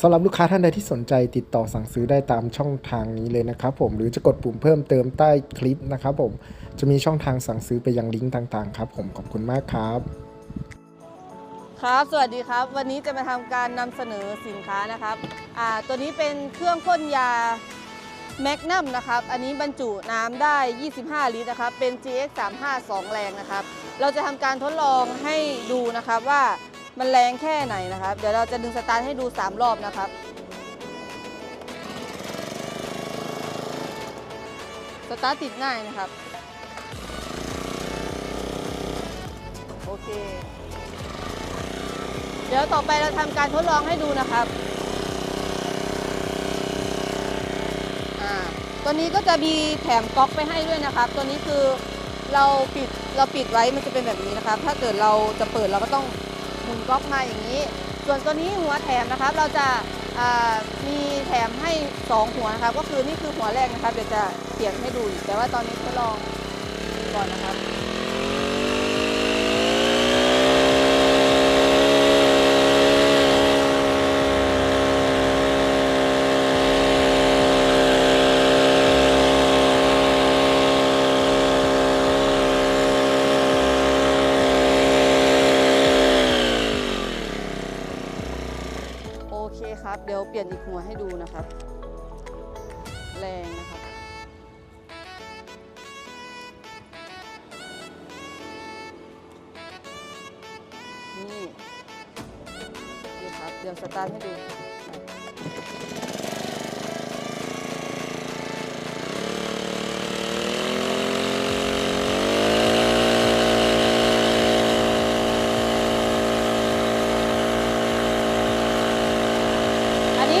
สำหรับลูกค้าท่านใดที่สนใจติดต่อสั่งซื้อได้ตามช่องทางนี้เลยนะครับผมหรือจะกดปุ่มเพิ่มเติมใต้คลิปนะครับผมจะมีช่องทางสั่งซื้อไปยังลิงก์ต่างๆครับผมขอบคุณมากครับ ครับ สวัสดีครับ วันนี้จะมาทำการนำเสนอสินค้านะครับอ่าตัวนี้เป็นเครื่องพ่นยาแมกนัมนะครับ อันนี้บรรจุน้ำได้ 25 ลิตรนะครับ เป็น GX 352แรงนะครับ เราจะทำการทดลองให้ดูนะครับว่า มันแรงแค่ไหนนะครับ เดี๋ยวเราจะดึงสตาร์ทให้ดู 3 รอบนะครับ สตาร์ทติดง่ายนะครับ โอเค เดี๋ยวต่อไปเราทำการทดลองให้ดูนะครับอ่าตัวนี้ก็จะมีแถมก๊อกไปให้ด้วยนะครับ ตัวนี้คือเราปิดเราปิดไว้มันจะเป็นแบบนี้นะครับ ถ้าเกิดเราจะเปิดเราก็ต้อง หมุนก๊อกมาอย่างนี้ ส่วนตัวนี้หัวแถมนะครับ เราจะมีแถมให้ 2 หัวนะครับ ก็คือนี่คือหัวแรกนะครับ เดี๋ยวจะเขียนให้ดูแต่ว่าตอนนี้ทดลองก่อนนะครับ โอ เคครับ เดี๋ยวเปลี่ยนอีกหัวให้ดูนะครับ แรงนะครับ นี่นี่ครับ เดี๋ยวสตาร์ทให้ดู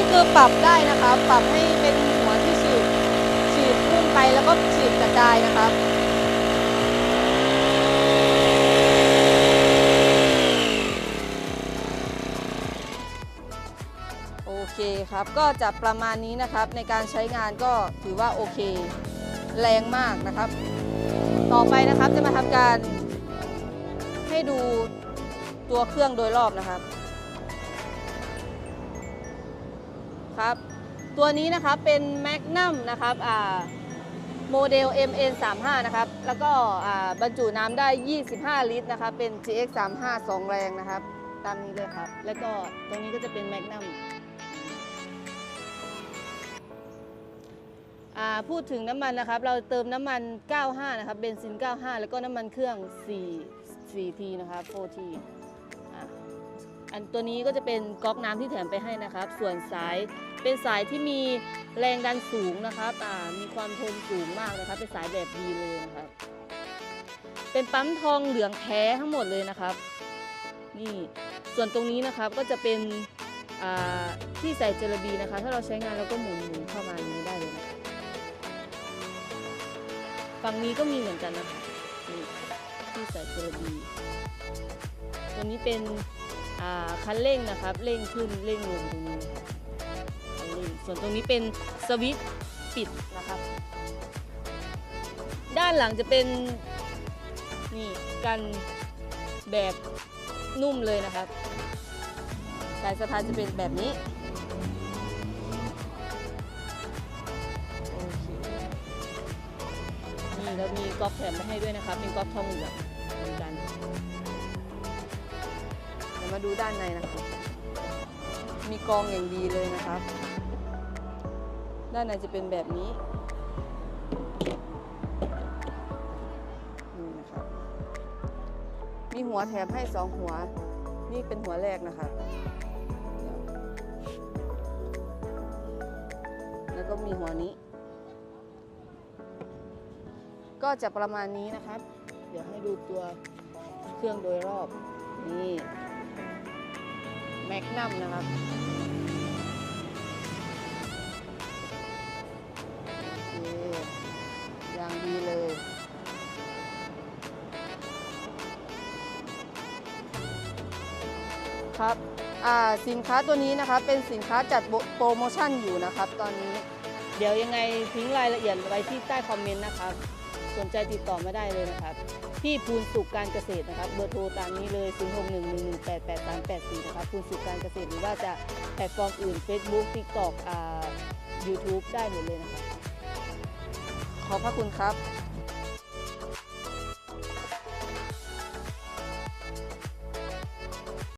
คือปรับได้นะครับ ปรับให้เป็นหัวที่ฉีดฉีดพุ่งไปแล้วก็ฉีดกระจายนะครับโอเคครับก็จะประมาณนี้นะครับในการใช้งานก็ถือว่าโอเค แรงมากนะครับ ต่อไปนะครับจะมาทำการให้ดูตัวเครื่องโดยรอบนะครับ ครับ ตัวนี้นะครับเป็น Magnum นะครับโมเดล MN35 นะครับ แล้วก็บรรจุน้ำได้ 25 ลิตรนะครับ เป็น GX35 2 แรงนะครับ ตามนี้เลยครับ แล้วก็ตรงนี้ก็จะเป็น Magnum อ่าพูดถึงน้ำมันนะครับ เราเติมน้ำมัน 95 นะครับ เบนซิน 95 แล้วก็น้ำมันเครื่อง 4 4T นะครับ 4T อันตัวนี้ก็จะเป็นก๊อกน้ำที่แถมไปให้นะครับ ส่วนสายเป็นสายที่มีแรงดันสูงนะครับอ่ามีความทนสูงมากนะครับ เป็นสายแบบดีเลยนะครับ เป็นปั๊มทองเหลืองแท้ทั้งหมดเลยนะครับ นี่ส่วนตรงนี้นะครับก็จะเป็นอ่าที่ใส่เจลบีนะคะ ถ้าเราใช้งานเราก็หมุนหมุนเข้ามาอย่างนี้ได้เลยนะคะฝั่งนี้ก็มีเหมือนกันนะคะนี่ที่ใส่เจลบีตัวนี้เป็น คันเร่งนะครับเร่งขึ้นเร่งลงตรงนี้นะครับคันเร่งส่วนตรงนี้เป็นสวิตช์ปิดนะครับ ด้านหลังจะเป็นนี่กันแบบนุ่มเลยนะครับสายสะพานจะเป็นแบบนี้นี่เรามีก๊อกแถมมาให้ด้วยนะครับ เป็นก๊อกทองเหลือง มาดูด้านในนะครับ มีกรองอย่างดีเลยนะครับ ด้านในจะเป็นแบบนี้นี่นะครับ มีหัวแถมให้สองหัว นี่เป็นหัวแรกนะครับแล้วก็มีหัวนี้ ก็จะประมาณนี้นะครับ เดี๋ยวให้ดูตัวเครื่องโดยรอบนี่ แมกนัมนะครับอเคอย่างดีเลย ครับอ่าสินค้าตัวนี้นะครับเป็นสินค้าจัดโปรโปรโมชั่นอยู่นะครับ ตอนนี้ เดี๋ยวยังไงทิ้งรายละเอียดไว้ที่ใต้คอมเมนต์นะครับ สนใจติดต่อมาได้เลยนะครับ ที่ภูนสุขการเกษตรนะครับ เบอร์โทรตามนี้เลย 0 6 1 1 1 8 8 3 8 4 นะครับภูนสุขการเกษตรหรือว่าจะแพลตฟอร์มอื่น Facebook TikTok อ่า YouTube ได้หมดเลยนะครับ ขอบพระคุณครับ